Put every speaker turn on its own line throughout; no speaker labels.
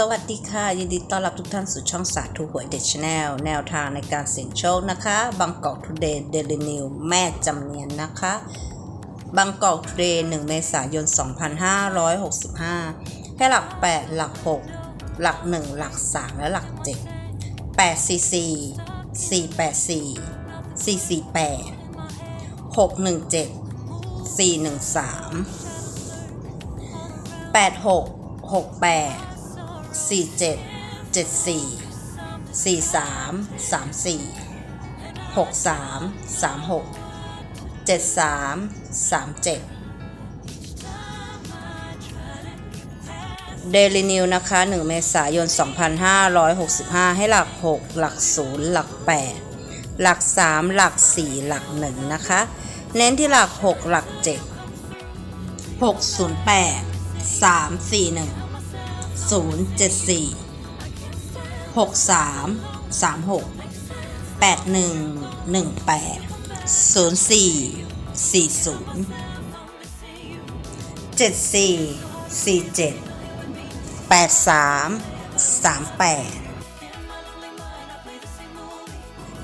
สวัสดีค่ะ ยินดีต้อนรับทุกท่านสู่ช่องสาธุหวยเด็ดชาแนลแนวทางในการเสี่ยงโชคนะคะบางกอกทูเดย์เดลินิวแม่จำเนียนนะคะบางกอกทูเดย์1เมษายน 2565 ให้หลัก 8 หลัก 6 หลัก 1 หลัก 3 และหลัก 7 8 4 4 4 8 4 4 4 8 6 1 7 4 1 3 8 6 6 8 สี่เจ็ดเจ็ดสี่สี่สามสามสี่หกสามสามหกเจ็ดสามสามเจ็ดเดลินิวนะคะ 1 เมษายน 2565 ให้หลัก 6 หลัก 0 หลัก 8 หลัก 3 หลัก 4 หลัก 1 นะคะ เน้นที่หลัก 6 หลัก 7 608 341 ศูนย์เจ็ดสี่หกสามสามหกแปดหนึ่งหนึ่งแปดศูนย์สี่สี่ศูนย์เจ็ดสี่สี่เจ็ดแปดสามสามแปด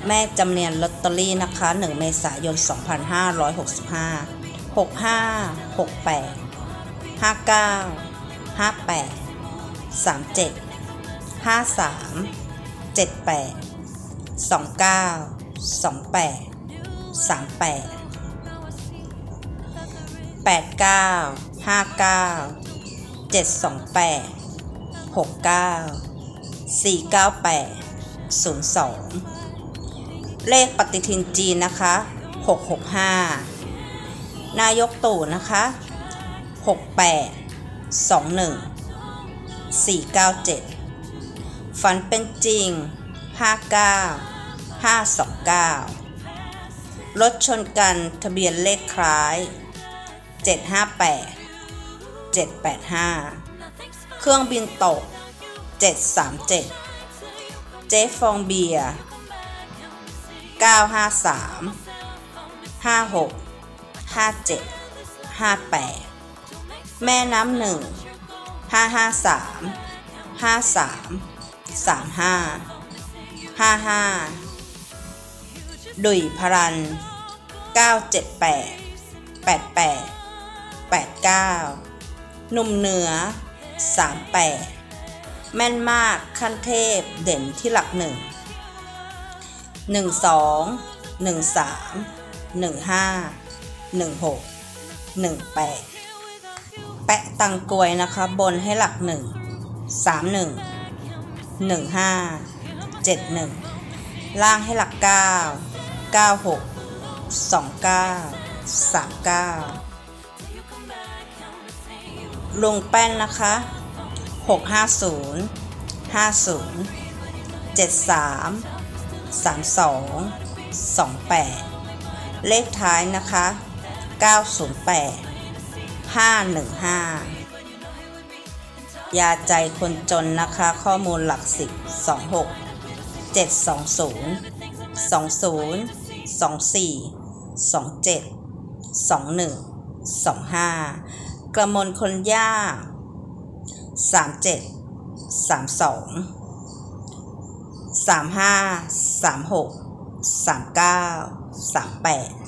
แม่จำเนียนลอตเตอรี่นะคะ 1 เมษายน 2565 65 68 59 58 37 53 78 29 28 38 89 59 728 69 498 02 เลขปฏิทินจีนนะคะ 665 นายกตู่นะคะ 68 21 497 ฝันเป็นจริง 59 529 รถชนกันทะเบียนเลขคล้าย 758 785 เครื่องบินตก 737 เจ๊ฟองเบียร์953 56 57 58 แม่น้ำหนึ่ง ห้าห้าสามห้าสามสามห้าห้าห้าดุยพรันเก้าเจ็ดแปดแปดแปดแปดเก้าหนุ่มเหนือสามแปดแม่นมากขั้นเทพเด่นที่หลักหนึ่งหนึ่งสองหนึ่งสามหนึ่งห้าหนึ่งหกหนึ่งแปดะตังกวยนะคะบนให้หลักหนึ่งสามหนึ่งหนึ่งห้าเจ็ดหนึ่งล่างให้หลักเก้าเก้าหกสองเก้าสามเก้าลงแป้นนะคะหกห้าศูนย์ห้าศูนย์เจ็ดสามสามสองสองแปดเลขท้ายนะคะเก้าศูนย์แปด 515 ยาใจคนจนนะคะ ข้อมูลหลักสิบ26 720 20 24 27 21 25 กระมวลคนยาก37 32 35 36 39 38